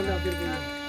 வந்து அப்படி இருக்குங்க.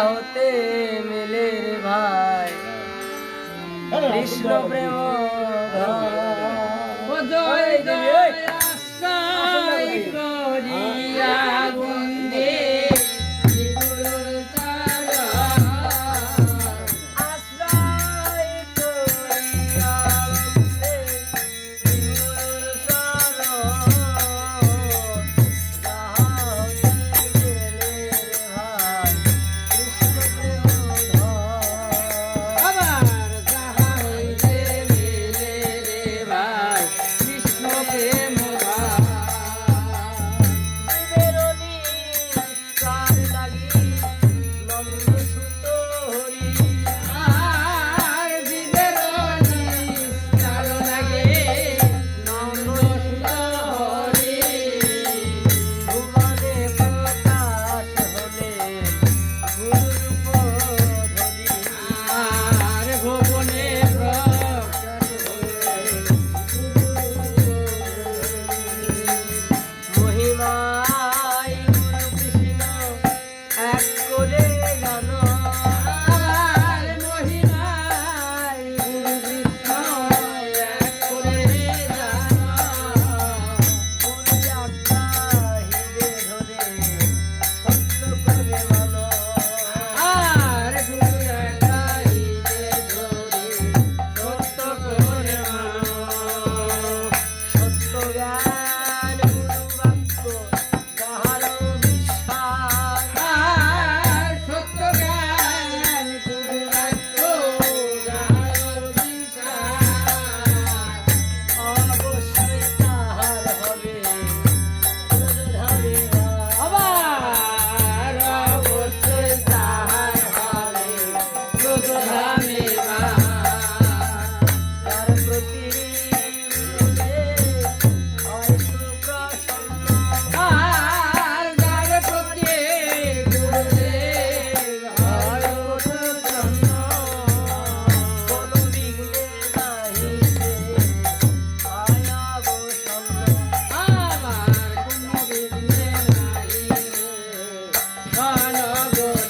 হতে মিলে ভাই। কৃষ্ণ প্রেম এক করে গান ঘন গো